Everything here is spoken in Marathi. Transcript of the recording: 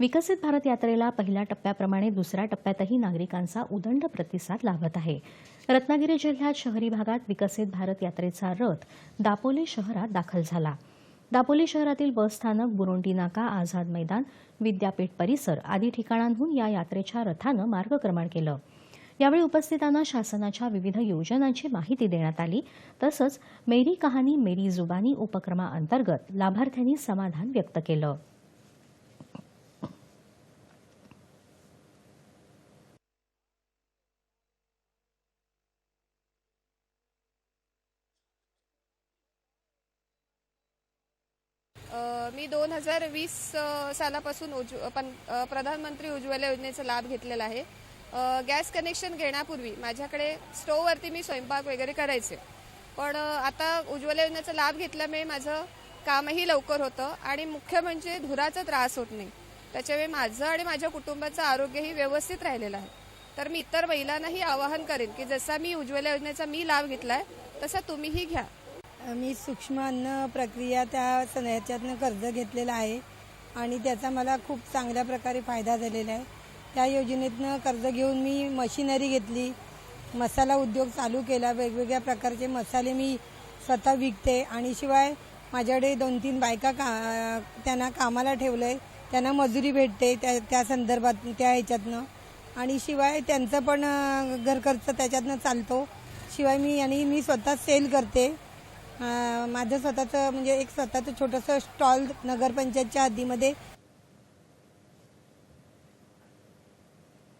विकसित भारत यात्रेला पहिल्या टप्प्याप्रमाणे दुसऱ्या टप्प्यातही नागरिकांचा उदंड प्रतिसाद लाभत आहे. रत्नागिरी जिल्ह्यात शहरी भागात विकसित भारत यात्रेचा रथ दापोली शहरात दाखल झाला. दापोली शहरातील बसस्थानक बुरोंडी नाका आझाद मैदान विद्यापीठ परिसर आदी ठिकाणांहून या यात्रेच्या रथानं मार्गक्रमण केलं. यावेळी उपस्थितांना शासनाच्या विविध योजनांची माहिती देण्यात आली. तसंच मेरी कहाणी मेरी जुबानी उपक्रमाअंतर्गत लाभार्थ्यांनी समाधान व्यक्त केलं. मी दोन हजार वीस सालापासून उज्व पण प्रधानमंत्री उज्ज्वला योजनेचा लाभ घेतलेला आहे. गॅस कनेक्शन घेण्यापूर्वी माझ्याकडे स्टोववरती मी स्वयंपाक वगैरे करायचे. पण आता उज्ज्वला योजनेचा लाभ घेतल्यामुळे माझं कामही लवकर होतं आणि मुख्य म्हणजे धुराचा त्रास होत नाही. त्याच्यामुळे माझं आणि माझ्या कुटुंबाचं आरोग्यही व्यवस्थित राहिलेलं आहे. तर मी इतर महिलांनाही आवाहन करेन की जसा मी उज्ज्वला योजनेचा मी लाभ घेतला आहे तसा तुम्हीही घ्या. मी सूक्ष्म अन्न प्रक्रिया त्या स- ह्याच्यातनं कर्ज घेतलेलं आहे आणि त्याचा मला खूप चांगल्या प्रकारे फायदा झालेला आहे. त्या योजनेतनं कर्ज घेऊन मी मशिनरी घेतली मसाला उद्योग चालू केला वेगवेगळ्या प्रकारचे मसाले मी स्वतः विकते आणि शिवाय माझ्याकडे दोन तीन बायका का त्यांना कामाला ठेवलं आहे त्यांना मजुरी भेटते त्या त्या संदर्भात त्या ह्याच्यातनं. आणि शिवाय त्यांचं पण घरखर्च त्याच्यातनं चालतो. शिवाय मी आणि मी स्वतः सेल करते. माझं स्वतःचं म्हणजे एक स्वतःचं छोटंसं स्टॉल नगरपंचायतच्या हद्दीमध्ये